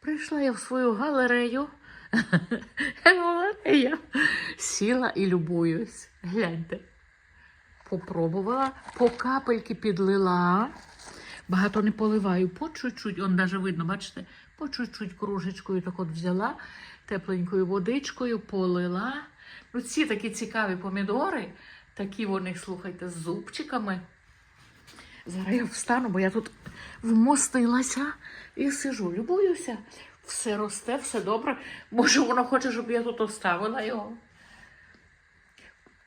Прийшла я в свою галерею. Галерея. Сіла і любуюсь. Гляньте. Попробувала, по капельки підлила. Багато не поливаю, по чуть-чуть, он навіть видно, бачите, по чуть-чуть кружечкою так от взяла, тепленькою водичкою полила. Ну, ці такі цікаві помідори, такі вони, слухайте, з зубчиками. Зараз я встану, бо я тут вмостилася і сижу, любуюся. Все росте, все добре. Може, воно хоче, щоб я тут оставила його.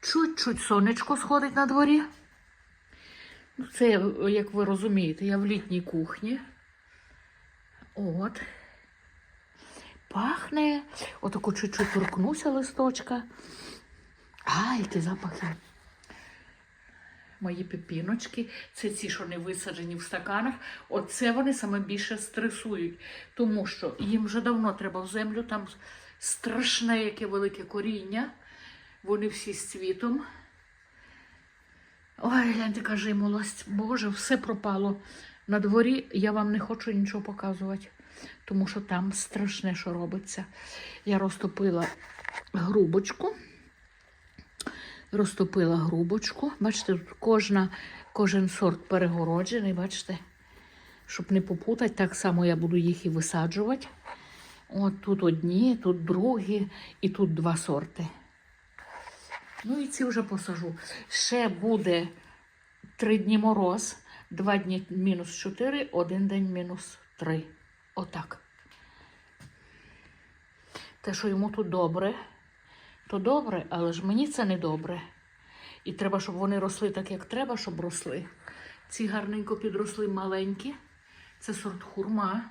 Чуть-чуть сонечко сходить на дворі. Ну, це, як ви розумієте, я в літній кухні. От. Пахне. Отаку чуть-чуть торкнуся листочка. А, які запахи. Мої пепіночки, це ці, що не висаджені в стаканах. Оце вони саме більше стресують, тому що їм вже давно треба в землю, там страшне яке велике коріння. Вони всі з цвітом. Ой, гляньте, каже молость, Боже, все пропало. На дворі я вам не хочу нічого показувати, тому що там страшне, що робиться. Я розтопила грубочку. Розтопила грубочку. Бачите, тут кожна, кожен сорт перегороджений, бачите, щоб не попутати, так само я буду їх і висаджувати. От тут одні, тут другі, і тут два сорти. Ну і ці вже посажу. Ще буде три дні мороз, два дні мінус 4, один день мінус 3. Отак. Те, що йому тут добре, то добре, але ж мені це не добре. І треба, щоб вони росли так, як треба, щоб росли. Ці гарненько підросли маленькі. Це сорт хурма.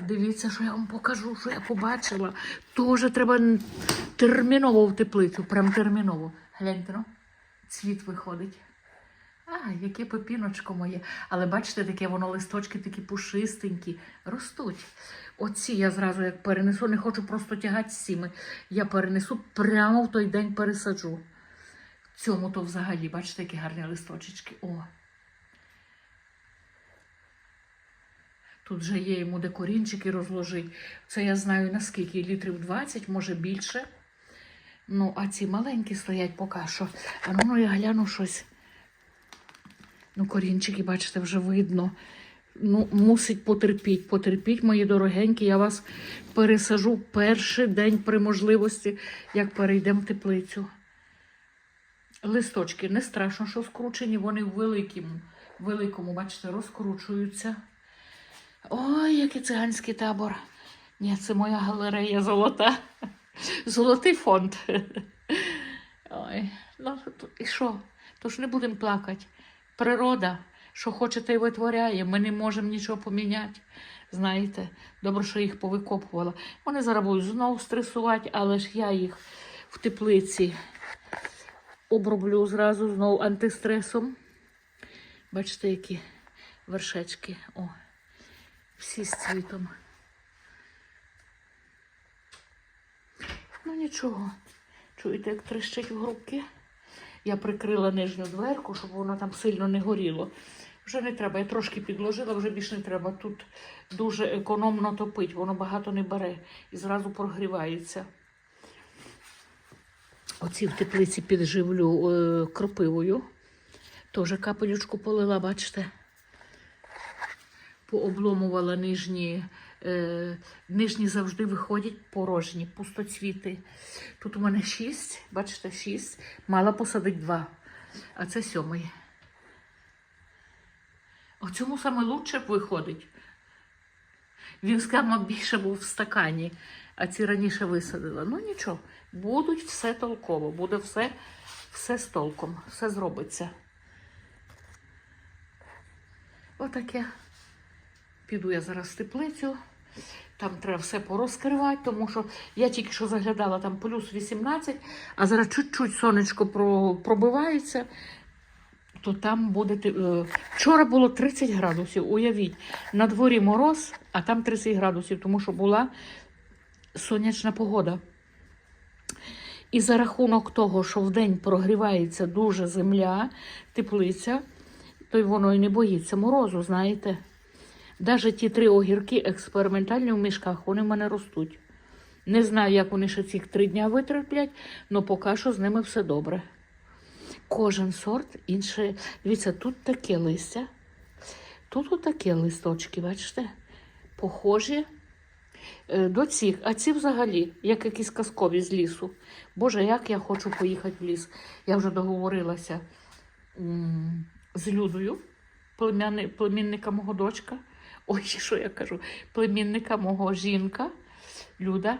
Дивіться, що я вам покажу, що я побачила. Тоже треба терміново в теплицю, прям терміново. Гляньте, ну, цвіт виходить. А, яке пепіночко моє. Але бачите, таке воно листочки такі пушистенькі, ростуть. Оці я зразу як перенесу, не хочу просто тягати цими. Я перенесу прямо в той день пересаджу. Цьому то взагалі, бачите, які гарні листочечки. О. Тут вже є йому де корінчики розложить. Це я знаю наскільки, літрів 20, може більше. Ну, а ці маленькі стоять поки що. А ну, ну я гляну щось. Ну, корінчики, бачите, вже видно. Ну, мусить потерпіть, потерпіть, мої дорогенькі. Я вас пересажу перший день при можливості, як перейдемо в теплицю. Листочки не страшно, що скручені, вони в великому, великому, бачите, розкручуються. Ой, який циганський табор. Ні, це моя галерея золота. Золотий фонд. Ой, ну і що? Тож не будемо плакати. Природа, що хоче, те й витворяє. Ми не можемо нічого поміняти. Знаєте, добре, що їх повикопувала. Вони зараз будуть знову стресувати, але ж я їх в теплиці оброблю зразу знову антистресом. Бачите, які вершечки. О, всі з цвітом. Ну нічого. Чуєте, як трещить в грубки? Я прикрила нижню дверку, щоб воно там сильно не горіло. Вже не треба. Я трошки підложила, вже більше не треба. Тут дуже економно топить, воно багато не бере і зразу прогрівається. Оці в теплиці підживлю е, кропивою. Теж капелючку полила, бачите? Пообломувала нижні. Е, нижні завжди виходять порожні, пустоцвіти. Тут у мене шість, бачите, шість. Мала посадити два. А це сьомий. Цьому саме лучше виходить. Він скама більше був в стакані, а ці раніше висадила. Ну нічого, будуть все толково, буде все, все з толком, все зробиться. Отаке. Піду я зараз в теплицю. Там треба все порозкривати, тому що я тільки що заглядала там плюс 18, а зараз чуть-чуть сонечко пробивається, то там буде. е, Вчора було 30 градусів. Уявіть, на дворі мороз, а там 30 градусів, тому що була сонячна погода. І за рахунок того, що вдень прогрівається дуже земля, теплиця, то й воно і не боїться морозу, знаєте. Навіть ті три огірки експериментальні в мішках, вони в мене ростуть. Не знаю, як вони ще ці три дня витерплять, але поки що з ними все добре. Кожен сорт інше. Дивіться, тут таке листя, тут отаке листочки, бачите? Похожі е, до цих. А ці взагалі, як якісь казкові з лісу. Боже, як я хочу поїхати в ліс. Я вже договорилася з Людою, племінника мого дочка. Ой, що я кажу? Племінника мого жінка, Люда.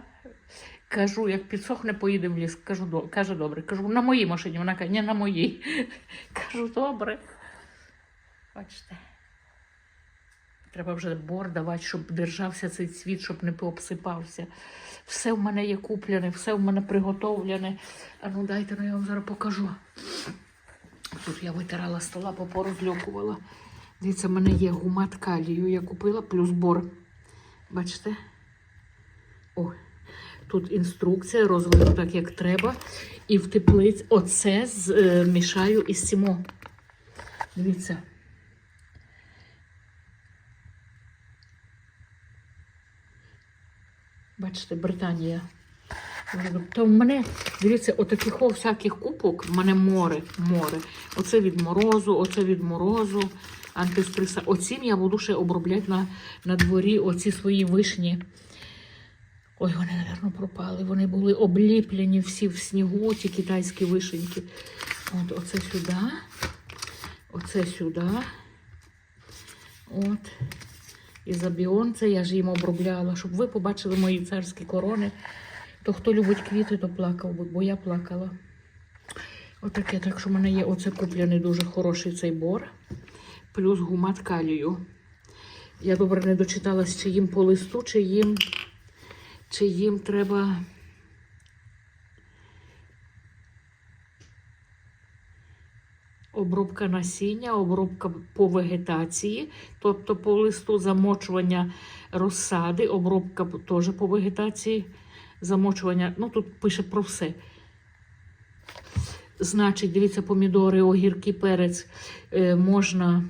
Кажу, як підсохне, поїдемо в ліс. Кажу, до, каже, добре. Кажу, на моїй машині. Вона каже, ні, на моїй. Кажу, добре. Бачите. Треба вже бор давати, щоб держався цей цвіт, щоб не пообсипався. Все в мене є куплене, все в мене приготовлене. А ну дайте, ну я вам зараз покажу. Тут я витирала стола, попорозльокувала. Дивіться, в мене є гумат калію. Я купила плюс бор. Бачите? О, тут інструкція, розведу так, як треба. І в теплиці оце з, е, із сімо. Дивіться. Бачите, Британія. То в мене, дивіться, отаких всяких купок, в мене море, море. Оце від морозу, оце від морозу, антистреса. Оцім я буду ще обробляти на, на дворі оці свої вишні. Ой, вони, мабуть, пропали. Вони були обліплені всі в снігу, ті китайські вишеньки. От, оце сюди, оце сюди. От. І за біон це я ж їм обробляла, щоб ви побачили мої царські корони. То хто любить квіти, то плакав би, бо я плакала. Отаке, так що в мене є оце куплений дуже хороший цей бор, плюс гумат калію. Я добре не дочиталась, чи їм по листу, чи їм, чи їм треба. Обробка насіння, обробка по вегетації, тобто по листу замочування розсади, обробка теж по вегетації, замочування. Ну тут пише про все. Значить, дивіться, помідори, огірки, перець е, можна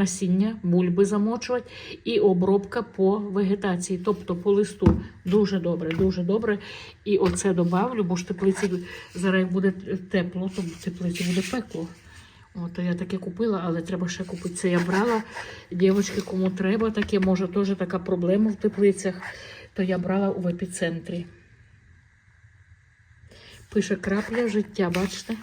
насіння, бульби замочувати, і обробка по вегетації, тобто по листу. Дуже добре, дуже добре. І оце добавлю, бо ж теплиці зараз буде тепло, то в теплиці буде пекло. От, я таке купила, але треба ще купити. Це я брала. Дівчатки, кому треба таке, може теж така проблема в теплицях, то я брала в епіцентрі. Пише крапля життя, бачите?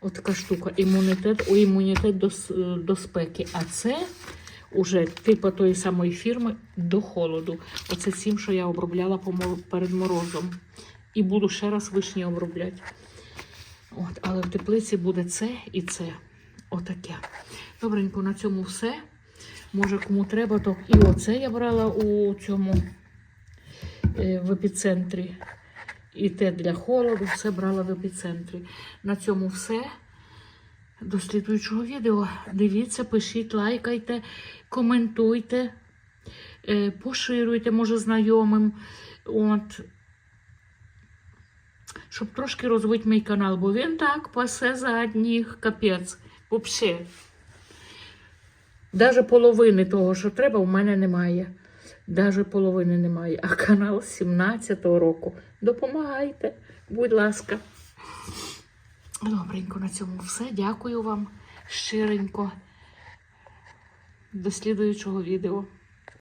От така штука. Імунітет, о, імунітет до, до спеки. А це уже типу тої самої фірми до холоду. Оце цим, що я обробляла перед морозом. І буду ще раз вишні обробляти. От, але в теплиці буде це і це. Отаке. Добренько, на цьому все. Може, кому треба, то і оце я брала у цьому е, в епіцентрі. І те для холоду, все брала в епіцентрі. На цьому все. До слідуючого відео. Дивіться, пишіть, лайкайте, коментуйте, е, поширюйте, може, знайомим. От. Щоб трошки розвити мій канал, бо він так пасе задніх, капець. Взагалі. Даже половини того, що треба, у мене немає. Даже половини немає. А канал з 17-го року. Допомагайте, будь ласка. Добренько, на цьому все. Дякую вам щиренько. До слідуючого відео.